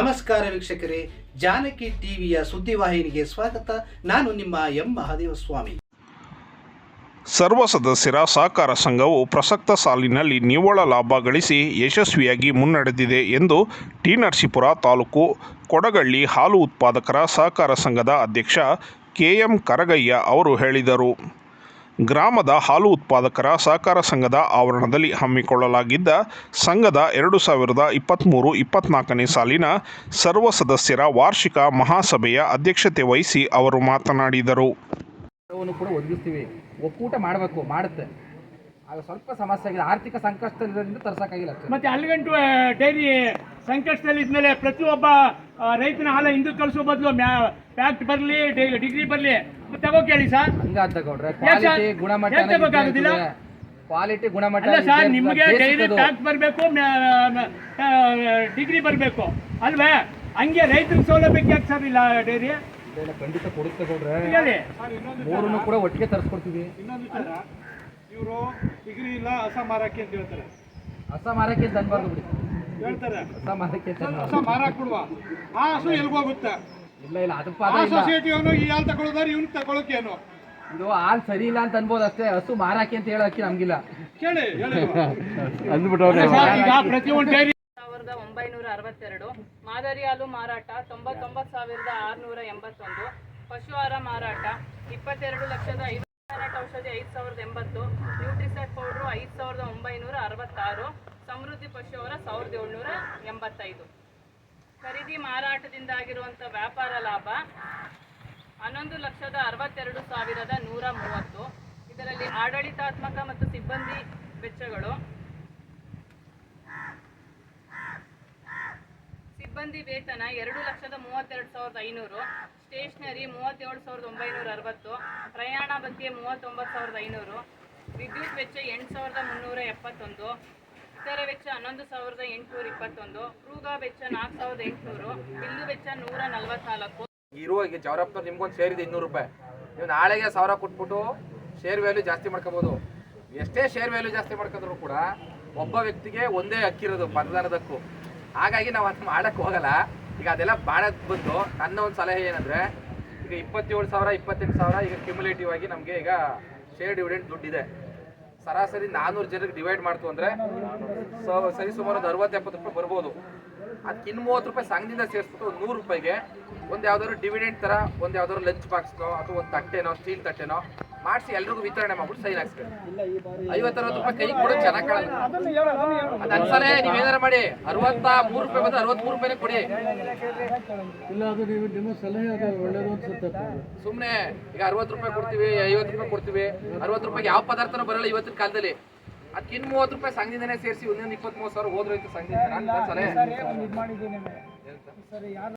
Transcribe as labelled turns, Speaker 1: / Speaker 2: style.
Speaker 1: ನಮಸ್ಕಾರ ವೀಕ್ಷಕರೇ ಜಾನಕಿ ಟಿವಿಯ ಸುದ್ದಿವಾಹಿನಿಗೆ ಸ್ವಾಗತ ನಾನು ನಿಮ್ಮ ಎಂ ಮಹಾದೇವ ಸ್ವಾಮಿ
Speaker 2: ಸರ್ವ ಸದಸ್ಯರ ಸಹಕಾರ ಸಂಘವು ಪ್ರಸಕ್ತ ಸಾಲಿನಲ್ಲಿ ನಿವ್ವಳ ಲಾಭ ಗಳಿಸಿ ಯಶಸ್ವಿಯಾಗಿ ಮುನ್ನಡೆದಿದೆ ಎಂದು ಟಿ ನರಸೀಪುರ ತಾಲೂಕು ಕೊಡಗಳ್ಳಿ ಹಾಲು ಉತ್ಪಾದಕರ ಸಹಕಾರ ಸಂಘದ ಅಧ್ಯಕ್ಷ ಕೆ ಎಂ ಕರಗಯ್ಯ ಅವರು ಹೇಳಿದರು ಗ್ರಾಮದ ಹಾಲು ಉತ್ಪಾದಕರ ಸಹಕಾರ ಸಂಘದ ಆವರಣದಲ್ಲಿ ಹಮ್ಮಿಕೊಳ್ಳಲಾಗಿದ್ದ ಸಂಘದ ಎರಡು ಸಾವಿರದ ಇಪ್ಪತ್ತ್ಮೂರು ಇಪ್ಪತ್ತ್ನಾಲ್ಕನೇ ಸಾಲಿನ ಸರ್ವ ಸದಸ್ಯರ ವಾರ್ಷಿಕ ಮಹಾಸಭೆಯ ಅಧ್ಯಕ್ಷತೆ ವಹಿಸಿ ಅವರು ಮಾತನಾಡಿದರು
Speaker 3: ಕೂಡ ಒದಗಿಸ್ತೀವಿ ಒಕ್ಕೂಟ ಮಾಡಬೇಕು ಮಾಡುತ್ತೆ ಆಗ ಸ್ವಲ್ಪ ಸಮಸ್ಯೆ ಆಗಿದೆ ಆರ್ಥಿಕ ಸಂಕಷ್ಟದಿಂದ ತರ್ಸಕ್ಕಾಗಿಲ್ಲ
Speaker 4: ಮತ್ತೆ ಅಲ್ಲಿಗಂಟು ಡೈರಿ ಸಂಕಷ್ಟದಲ್ಲಿ ಇದ್ಮೇಲೆ ಪ್ರತಿಯೊಬ್ಬ ರೈತನ ಹಾಲ ಹಿಂದಕ್ಕೆ ಕಳಿಸೋ ಬದಲು ಪ್ಯಾಕ್ಟ್ ಬರಲಿ ಡಿಗ್ರಿ ಬರ್ಲಿ ತಗೋ ಕೇಳಿ ಸರ್
Speaker 3: ಹಂಗಾದ ತಗೊಂಡ್ರೆ
Speaker 4: ಕ್ವಾಲಿಟಿ ಗುಣಮಟ್ಟ ಕ್ವಾಲಿಟಿ ಗುಣಮಟ್ಟ ಸರ್ ನಿಮಗೆ ಡೈರಿ ಪ್ಯಾಕ್ಟ್ ಬರಬೇಕು ಡಿಗ್ರಿ ಬರಬೇಕು ಅಲ್ವೇ ಹಂಗೆ ರೈತರಿಗೆ ಸೌಲಭ್ಯಕ್ಕೆ ಯಾಕೆ ಸರ್ ಇಲ್ಲ ಡೈರಿ
Speaker 3: ಖಂಡಿತ ಕೊಡುತ್ತೆ ಕೊಡ್ರೆ ಮೂರನ್ನು ಕೂಡ ಒಟ್ಟಿಗೆ ತರಿಸ್ಕೊಡ್ತೀವಿ
Speaker 4: ಇನ್ನೊಂದು ಇವರು ಡಿಗ್ರಿ ಇಲ್ಲ ಹೊಸ ಮಾರಾಕೆ ಅಂತ ಹೇಳ್ತಾರೆ
Speaker 3: ಹೊಸ ಮಾರಕ್ಕೆ ತಂದ್ಬಾರ್ದು ಬಿಡಿ
Speaker 4: ಹೇಳ್ತಾರೆ ಹೊಸ ಮಾರಕ್ಕೆ ಹೊಸ ಮಾರಕ್ಕೆ ಬಿಡುವ ಆ ಹಸು ಎಲ್ಗೋಗುತ್ತೆ ಇಲ್ಲ ಇಲ್ಲ ಅದು ಸೊಸೈಟಿ ಅವನು ಈ ಹಾಲು ತಗೊಳ್ಳೋದಾರೆ ಇವ್ನು ತಗೊಳಕೇನು
Speaker 3: ಇದು ಹಾಲು ಸರಿ ಇಲ್ಲ ಅಂತ ಅನ್ಬೋದು ಅಷ್ಟೇ ಹಸು ಮಾರಾಕೆ ಅಂತ ಹೇಳಕ್ಕೆ ನಮ್ಗಿಲ್ಲ
Speaker 4: ಕೇಳಿ ಹೇಳಿ
Speaker 5: ಸಾವಿರದ ಒಂಬೈನೂರ ಅರವತ್ತೆರಡು ಮಾದರಿ ಹಾಲು ಮಾರಾಟ ತೊಂಬತ್ತೊಂಬತ್ತು ಸಾವಿರದ ಆರುನೂರ ಎಂಬತ್ತೊಂದು ಪಶು ಆಹಾರ ಮಾರಾಟ ಇಪ್ಪತ್ತೆರಡು ಲಕ್ಷದ ಐದು ಔಷಧಿ ಐದು ಸಾವಿರದ ಎಂಬತ್ತು ನ್ಯೂಟ್ರಿಸೆಟ್ ಪೌಡ್ರು ಐದು ಸಾವಿರದ ಒಂಬೈನೂರ ಅರವತ್ತಾರು ಸಮೃದ್ಧಿ ಪಶು ಅವರ ಸಾವಿರದ ಏಳ್ನೂರ ಎಂಬತ್ತೈದು ಖರೀದಿ ಮಾರಾಟದಿಂದಾಗಿರುವಂಥ ವ್ಯಾಪಾರ ಲಾಭ ಹನ್ನೊಂದು ಲಕ್ಷದ ಅರವತ್ತೆರಡು ಸಾವಿರದ ನೂರ ಮೂವತ್ತು ಇದರಲ್ಲಿ ಆಡಳಿತಾತ್ಮಕ ಮತ್ತು ಸಿಬ್ಬಂದಿ ವೆಚ್ಚಗಳು ಸಿಬ್ಬಂದಿ ವೇತನ ಎರಡು ಲಕ್ಷದ ಮೂವತ್ತೆರಡು ಸಾವಿರದ ಐನೂರು ಸ್ಟೇಷನರಿ ಮೂವತ್ತೇಳು ಸಾವಿರದ ಒಂಬೈನೂರ ಅರವತ್ತು ಪ್ರಯಾಣ ಬಗ್ಗೆ ಮೂವತ್ತೊಂಬತ್ತು ಸಾವಿರದ ಐನೂರು ವಿದ್ಯುತ್ ವೆಚ್ಚ ಎಂಟು ಸಾವಿರದ ಮುನ್ನೂರ ಎಪ್ಪತ್ತೊಂದು ಇತರೆ ವೆಚ್ಚ ಹನ್ನೊಂದು ಸಾವಿರದ ಎಂಟುನೂರ ಇಪ್ಪತ್ತೊಂದು ಕ್ರೂಗ ವೆಚ್ಚ ನಾಲ್ಕು ಸಾವಿರದ ಎಂಟುನೂರು ಬಿಲ್ಲು ವೆಚ್ಚ ನೂರ ನಾಲ್ಕು ಇರುವ ಈಗ ಜವರಪ್ಪ ನಿಮ್ಗೊಂದು ಸೇರಿದೆ ಇನ್ನೂರು ರೂಪಾಯಿ ನೀವು ನಾಳೆಗೆ ಸಾವಿರ ಕೊಟ್ಬಿಟ್ಟು ಶೇರ್ ವ್ಯಾಲ್ಯೂ ಜಾಸ್ತಿ ಮಾಡ್ಕೋಬೋದು ಎಷ್ಟೇ ಶೇರ್ ವ್ಯಾಲ್ಯೂ ಜಾಸ್ತಿ ಮಾಡ್ಕೊಂಡ್ರು ಕೂಡ ಒಬ್ಬ ವ್ಯಕ್ತಿಗೆ ಒಂದೇ ಅಕ್ಕಿರೋದು ಮತದಾನದಕ್ಕೂ ಹಾಗಾಗಿ ನಾವು ಅದು ಮಾಡೋಕ್ಕೆ ಹೋಗಲ್ಲ ಈಗ ಅದೆಲ್ಲ ಮಾಡೋದು ಬಂದು ನನ್ನ ಒಂದು ಸಲಹೆ ಏನಂದರೆ ಈಗ ಇಪ್ಪತ್ತೇಳು ಸಾವಿರ ಇಪ್ಪತ್ತೆಂಟು ಸಾವಿರ ಈಗ ಕ್ಯುಮುಲೇಟಿವ್ ಆಗಿ ನಮಗೆ ಈಗ ಶೇರ್ ಡಿವಿಡೆಂಟ್ ದುಡ್ಡಿದೆ ಸರಾಸರಿ ನಾನೂರು ಜನರಿಗೆ ಡಿವೈಡ್ ಮಾಡ್ತು ಅಂದರೆ ಸರಿ ಸುಮಾರು ಒಂದು ಅರವತ್ತು ಎಪ್ಪತ್ತು ರೂಪಾಯಿ ಬರ್ಬೋದು ಅದಕ್ಕಿನ್ನು ಮೂವತ್ತು ರೂಪಾಯಿ ಸಂಘದಿಂದ ಸೇರಿಸ್ಬಿಟ್ಟು ನೂರು ರೂಪಾಯಿಗೆ ಒಂದು ಯಾವ್ದಾದ್ರು ಡಿವಿಡೆಂಟ್ ಥರ ಒಂದು ಯಾವ್ದಾದ್ರು ಲಂಚ್ ಬಾಕ್ಸ್ನೋ ಅಥವಾ ಒಂದು ತಟ್ಟೆನೋ ಸ್ಟೀಲ್ ತಟ್ಟೆನೋ ಮಾಡಿಸಿ ಎಲ್ರಿಗೂ ವಿತರಣೆ ಮಾಡ್ಬಿಟ್ಟು ಸೈನ್ ಹಾಕ್ಸ್ಬೇಕು ಐವತ್ತರವತ್ತು ರೂಪಾಯಿ ಕೈ ಕೊಡೋ ಚೆನ್ನಾಗಿ ಕಾಣಲ್ಲ ಅದು ನೀವೇನಾರ ಮಾಡಿ ಅರವತ್ತ ಮೂರು ರೂಪಾಯಿ ಬಂದ್ರೆ ಅರವತ್ಮೂರು ರೂಪಾಯಿನೇ ಕೊಡಿ ಇಲ್ಲ ಅದು ನೀವು ನಿಮ್ಮ ಸಲಹೆ ಒಳ್ಳೇದು ಅನ್ಸುತ್ತೆ ಸುಮ್ಮನೆ ಈಗ ಅರವತ್ತು ರೂಪಾಯಿ ಕೊಡ್ತೀವಿ ಐವತ್ತು ರೂಪಾಯಿ ಕೊಡ್ತೀವಿ ಅರವತ್ತು ರೂಪಾಯಿ ಯಾವ ಪದಾರ್ಥನೂ ಬರಲ್ಲ ಇವತ್ತಿನ ಕಾಲದಲ್ಲಿ ಅದಕ್ಕಿನ್ ಮೂವತ್ತು ರೂಪಾಯಿ ಸಂಘದಿಂದನೇ ಸೇರಿಸಿ ಒಂದೊಂದು ಇಪ್ಪತ್ತ್ಮೂರು ಸಾವಿರ ಹೋದ್ರೆ ಸಂಘದಿಂದ ನಾನು ಸಲಹೆ